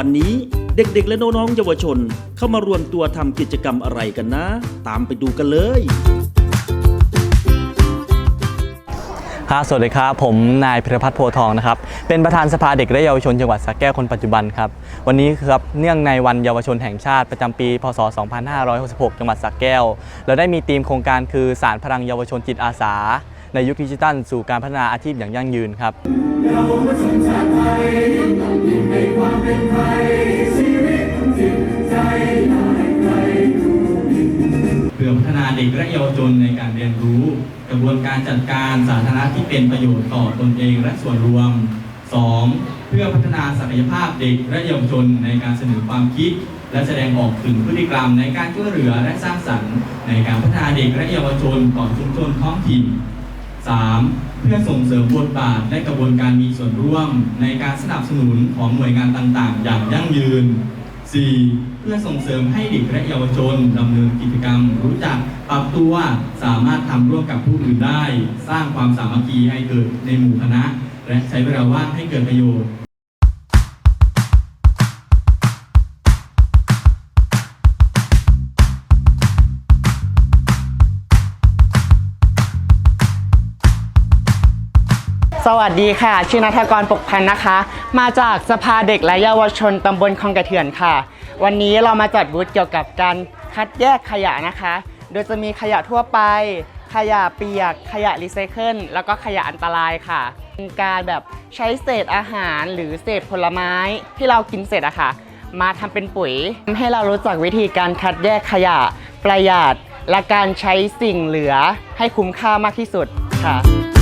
วันนี้เด็กๆ และน้องๆเยาวชนเข้ามารวมตัวทำกิจกรรมอะไรกันนะ ตามไปดูกันเลยครับสวัสดีครับ ผมนายพิรพัฒน์โพทองนะครับ เป็นประธานสภาเด็กและเยาวชนจังหวัดสระแก้วคนปัจจุบันครับ วันนี้ครับเนื่องในวันเยาวชนแห่งชาติประจำปี พศ 2566 จังหวัดสระแก้ว เราได้มีธีมโครงการคือสารพลังเยาวชนจิตอาสา ในยุคดิจิทัลสู่การพัฒนาอาชีพอย่างยั่งยืนครับเพื่อพัฒนาเด็กและเยาวชนในการเรียนรู้ กระบวนการจัดการสาธารณะที่เป็นประโยชน์ต่อตนเองและส่วนรวม 2. เพื่อพัฒนาศักยภาพเด็กและเยาวชนในการเสนอความคิด และแสดงออกถึงพฤติกรรมในการช่วยเหลือและสร้างสรรค์ ในการพัฒนาเด็กและเยาวชนต่อชุมชนท้องถิ่น 3. เพื่อส่งเสริมบทบาทและกระบวนการมีส่วนร่วม ในการสนับสนุนของหน่วยงานต่างๆ อย่างยั่งยืน 4. เพื่อส่งเสริมให้เด็กและเยาวชนดำเนินกิจกรรม รู้จักปรับตัว สามารถทำร่วมกับผู้อื่นได้ สร้างความสามัคคีให้เกิดในหมู่คณะ และใช้เวลาว่างให้เกิดประโยชน์ สวัสดีค่ะ ชื่อนัทกรปกพันธ์นะคะ มาจากสภาเด็กและเยาวชนตำบลคลองกระเถื่อนค่ะ วันนี้เรามาจัดบูธเกี่ยวกับการคัดแยกขยะนะคะ โดยจะมีขยะทั่วไป ขยะเปียก ขยะรีไซเคิล แล้วก็ขยะอันตรายค่ะ เป็นการแบบใช้เศษอาหารหรือเศษผลไม้ที่เรากินเสร็จอะค่ะ มาทำเป็นปุ๋ยให้เรารู้จักวิธีการคัดแยกขยะประหยัดและการใช้สิ่งเหลือให้คุ้มค่ามากที่สุดค่ะ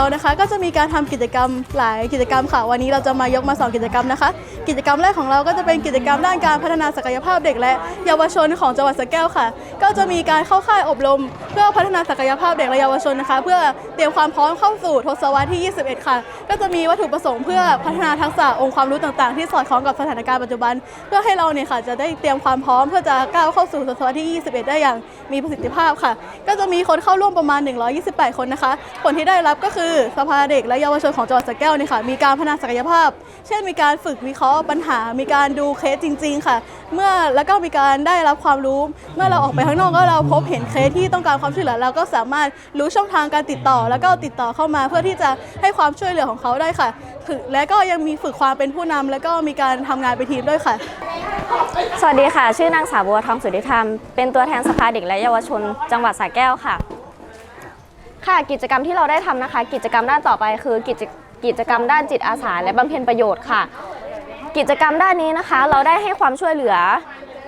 เรานะคะ ก็จะมีการทำกิจกรรมหลายกิจกรรมค่ะ วันนี้เราจะมายกมา2กิจกรรมนะคะ กิจกรรมแรกของเราก็จะเป็นกิจกรรมด้านการพัฒนาศักยภาพเด็กและเยาวชนของจังหวัดสระแก้วค่ะ ก็จะมีการเข้าค่ายอบรม เพื่อพัฒนาศักยภาพเด็กและเยาวชนนะคะ เพื่อเตรียมความพร้อมเข้าสู่ทศวรรษที่ 21 ค่ะ ก็จะมีวัตถุประสงค์เพื่อพัฒนาทักษะองค์ความรู้ต่างๆ ที่สอดคล้องกับสถานการณ์ปัจจุบัน เพื่อให้เราเนี่ยค่ะจะได้เตรียมความพร้อมเพื่อจะก้าวเข้าสู่ทศวรรษที่ 21 ได้อย่างมีประสิทธิภาพค่ะ ก็จะมีคนเข้าร่วมประมาณ 128 คนนะคะ ผลที่ได้รับก็คือสภาเด็กและเยาวชนของจังหวัดสระแก้วเนี่ยค่ะมีการพัฒนาศักยภาพ เช่น มีการฝึกวิเคราะห์ปัญหา มีการดูเคสจริง ๆ ค่ะ เมื่อแล้วก็มีการได้รับความรู้ เมื่อเราออกไปข้างนอกก็เราพบเห็นเคสที่ต้องการความช่วยเหลือเราก็สามารถรู้ช่องทางการติดต่อ แล้วก็ติดต่อเข้ามาเพื่อที่จะให้ความช่วยเหลือของเขาได้ค่ะถึงและก็ยังมีฝึกความเป็นผู้นำแล้วก็มีการทำงานเป็นทีมด้วยค่ะ สวัสดีค่ะ ชื่อนางสาวบัวทองสุทธิธรรม เป็นตัวแทนสภาเด็กและเยาวชน จังหวัดสระแก้วค่ะ ค่ะกิจกรรมที่เราได้ทำนะคะ กิจกรรมด้านต่อไปคือกิจกิจกรรมด้านจิตอาสาและบำเพ็ญประโยชน์ค่ะ กิจกรรมด้านนี้นะคะ เราได้ให้ความช่วยเหลือ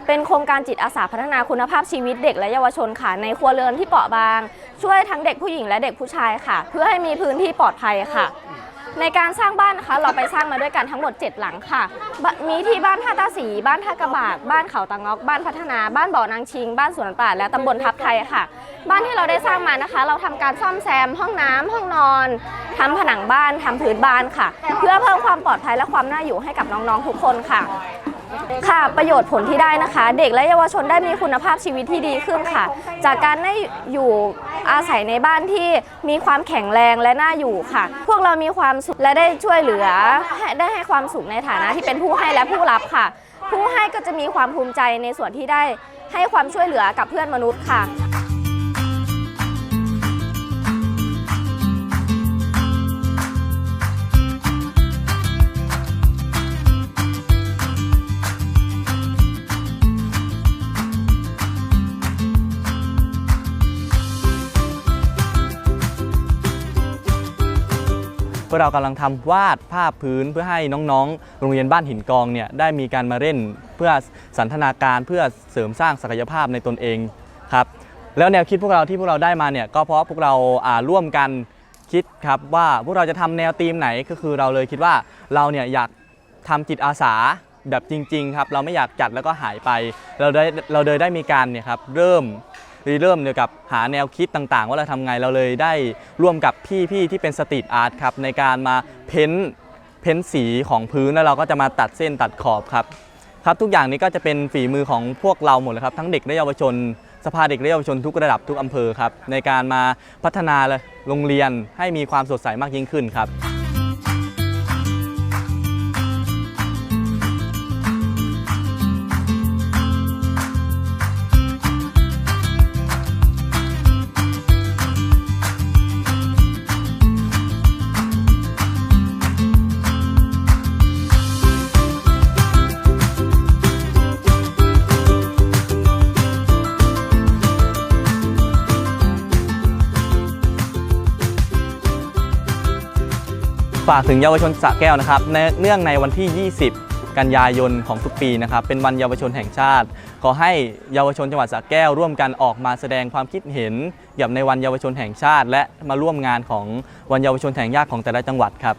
เป็นโครงการจิตอาสาพัฒนาคุณภาพชีวิตเด็กและเยาวชนค่ะ ในครัวเรือนที่เปราะบาง ช่วยทั้งเด็กผู้หญิงและเด็กผู้ชายค่ะ เพื่อให้มีพื้นที่ปลอดภัยค่ะ ในการสร้างบ้านนะคะเราไปสร้างมาด้วยกันทั้งหมด 7 หลังค่ะบมีที่บ้านท่าตาสีบ้านท่ากระบาก บ้านเขาตะงอก บ้านพัฒนา บ้านบ่อนางชิง บ้านสวนป่าและตำบลทับไทยค่ะ บ้านที่เราได้สร้างมานะคะ เราทำการซ่อมแซม ห้องน้ำห้องนอนทำผนังบ้านทำพื้นบ้านค่ะ เพื่อเพิ่มความปลอดภัยและความน่าอยู่ให้กับน้องๆทุกคนค่ะ ค่ะ ประโยชน์ผลที่ได้นะคะ เด็กและเยาวชนได้มีคุณภาพชีวิตที่ดีขึ้นค่ะ จากการได้อยู่อาศัยในบ้านที่มีความแข็งแรงและน่าอยู่ค่ะ พวกเรามีความสุขและได้ช่วยเหลือได้ให้ความสุขในฐานะที่เป็นผู้ให้และผู้รับค่ะ ผู้ให้ก็จะมีความภูมิใจในส่วนที่ได้ให้ความช่วยเหลือกับเพื่อนมนุษย์ค่ะ วกเรากำลังทำวาดภาพพื้นเพื่อให้น้องๆ โรงเรียนบ้านหินกองเนี่ยได้มีการมาเล่นเพื่อสันทนาการเพื่อเสริมสร้างศักยภาพในตนเองครับแล้วแนวคิดพวกเราที่พวกเราได้มาเนี่ยก็เพราะพวกเราอ่าร่วมกันคิดครับว่าพวกเราจะทำแนวธีมไหนก็คือเราเลยคิดว่าเราเนี่ยอยากทำจิตอาสาแบบจริง ๆ ครับ เราไม่อยากจัดแล้วก็หายไป เราได้เราเลยได้มีการเนี่ยครับเริ่ม ริเริ่มเกี่ยวกับหาแนวคิดต่างๆ ว่าเราทำไงเราเลยได้ร่วมกับพี่ๆที่เป็นสตรีทอาร์ตครับในการมาเพ้นท์เพ้นสีของพื้นแล้วเราก็จะมาตัดเส้นตัดขอบครับครับทุกอย่างนี้ก็จะเป็นฝีมือของพวกเราหมดเลยครับทั้งเด็กและเยาวชน สภาเด็กและเยาวชนทุกระดับทุกอำเภอครับในการมาพัฒนาโรงเรียนให้มีความสดใสมากยิ่งขึ้นครับ ฝากถึงเยาวชนสระแก้วนะครับเนื่องในวันที่ 20 กันยายนของทุกปีนะครับ เป็นวันเยาวชนแห่งชาติ ขอให้เยาวชนจังหวัดสระแก้วร่วมกันออกมาแสดงความคิดเห็นเกี่ยวกับในวันเยาวชนแห่งชาติ และมาร่วมงานของวันเยาวชนแห่งชาติของแต่ละจังหวัดครับ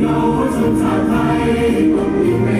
เยาวชนชาติไทย